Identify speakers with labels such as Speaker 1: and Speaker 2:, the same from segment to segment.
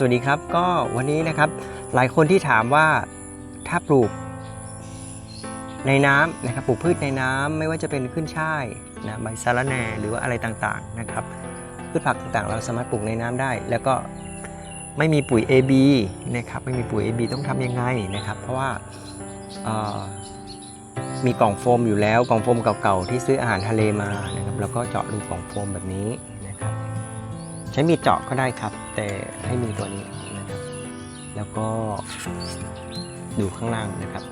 Speaker 1: สวัสดีครับก็วันนี้นะครับหลายคนที่ถามว่าถ้าปลูกในน้ำนะครับปลูกพืชในน้ำไม่ว่าจะเป็นขึ้นช่ายนะใบสะระแหน่หรือว่าอะไรต่างๆนะครับพืชผักต่างๆ เราสามารถปลูกในน้ำได้ แล้วก็ไม่มีปุ๋ย AB นะครับไม่มีปุ๋ย AB ต้องทำยังไงนะครับ เพราะว่ามีกล่องโฟมอยู่แล้วกล่องโฟมเก่าๆที่ซื้ออาหารทะเลมานะครับแล้วก็เจาะรูกล่องโฟมแบบนี้ ใช้มีดเจาะก็ได้ครับ แต่ให้มีตัวนี้นะครับ แล้วก็ดูข้างล่างนะครับ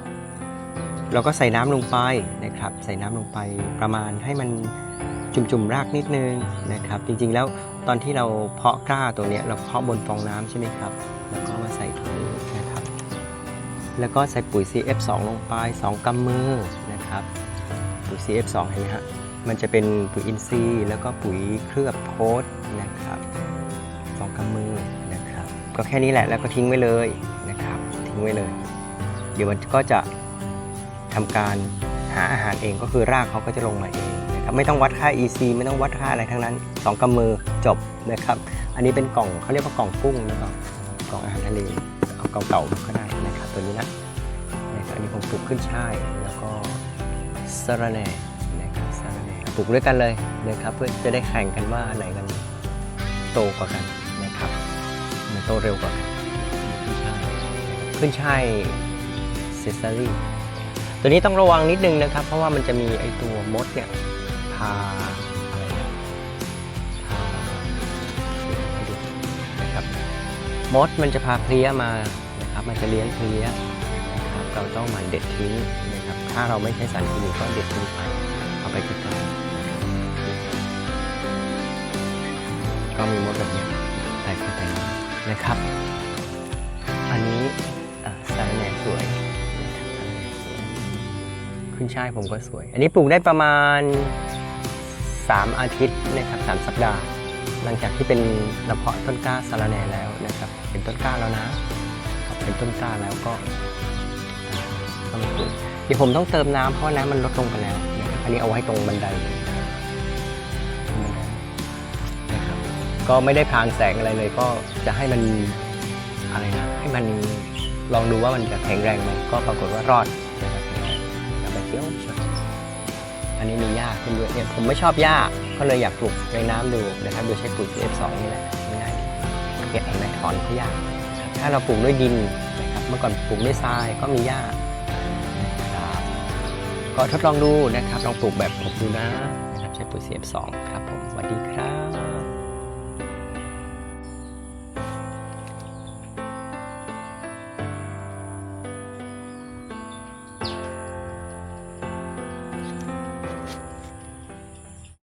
Speaker 1: เราก็ใส่น้ำลงไปนะครับ ใส่น้ำลงไปประมาณให้มันจุ่มๆรากนิดนึงนะครับ จริงๆแล้วตอนที่เราเพาะกล้าตัวนี้เราเพาะบนฟองน้ำใช่ไหมครับ แล้วก็มาใส่ตรงนะครับ แล้วก็ใส่ปุ๋ย CF2 ลงไป 2กำมือนะครับ ปุ๋ย CF2 เห็นไหมฮะมันจะเป็นปุ๋ยอินทรีย์ แล้วก็ปุ๋ยเคลือบโพสนะครับ องกำมือนะครับ ก็แค่นี้แหละแล้วก็ทิ้งไว้เลยนะครับ ทิ้งไว้เลย เดี๋ยวมันก็จะทำการหาอาหารเองก็คือรากเขาก็จะลงมาเองนะครับไม่ต้องวัดค่า EC ไม่ต้องวัดค่าอะไรทั้งนั้นสองกำมือจบนะครับ อันนี้เป็นกล่องเขาเรียกว่ากล่องกุ้งนะครับกล่องอาหารทะเลเอาเก่าๆก็ได้นะครับตัวนี้นะนะครับอันนี้ผมปลูกขึ้นช่ายแล้วก็สะระแหน่นะครับสะระแหน่ปลูกด้วยกันเลยนะครับเพื่อจะได้แข่งกันว่าอันไหนกันโตกว่ากัน โตเร็วกว่ากันขึ้นช่ายขึ้นช่ายเซซารีตัวนี้ต้องระวังนิดนึงนะครับ เพราะว่ามันจะมีไอตัวมดเนี่ยพาอะไรนะพาให้ดูนะครับมดมันจะพาเพลี้ยมานะครับ มันจะเลี้ยงเพลี้ยนะครับเราต้องหมันเด็ดทิ้งนะครับ ถ้าเราไม่ใช้สารเคมีก็เด็ดทิ้งไปเอาไปไกลๆนะครับก็มีมดแบบเนี้ยไต่เข้าไป นะครับ อันนี้สารแหน่สวยนะครับขึ้นช่ายผมก็สวย อันนี้ปลูกได้ประมาณ 3 อาทิตย์นะครับ3สัปดาห์ หลังจากที่เป็นเราเพาะต้นกล้าสารแหน่แล้วนะครับ เป็นต้นกล้าแล้วนะครับเป็นต้นกล้าแล้วก็ต้องปลูกเดี๋ยวผมต้องเติมน้ำเพราะว่าน้ำมันลดลงไปแล้วนะครับอันนี้เอาไว้ตรงบันได ก็ไม่ได้พรางแสงอะไรเลย ก็จะให้มันอะไรนะให้มันลองดูว่ามันจะแข็งแรงไหมก็ปรากฏว่ารอดนะครับแบไปเที่ยวอันนี้มีหญ้าขึ้นด้วยเนี่ยผมไม่ชอบหญ้าก็เลยอยากปลูกในน้ำดูนะครับโดยใช้ปุ๋ย F2 นี่แหละง่ายดีเก็บเห็นไหมถอนเขาหญ้าถ้าเราปลูกด้วยดินนะครับเมื่อก่อนปลูกด้วยทรายก็มีหญ้าก็ทดลองดูนะครับลองปลูกแบบผมดูนะนะครับใช้ปุ๋ย CF2 ครับผมสวัสดีครับ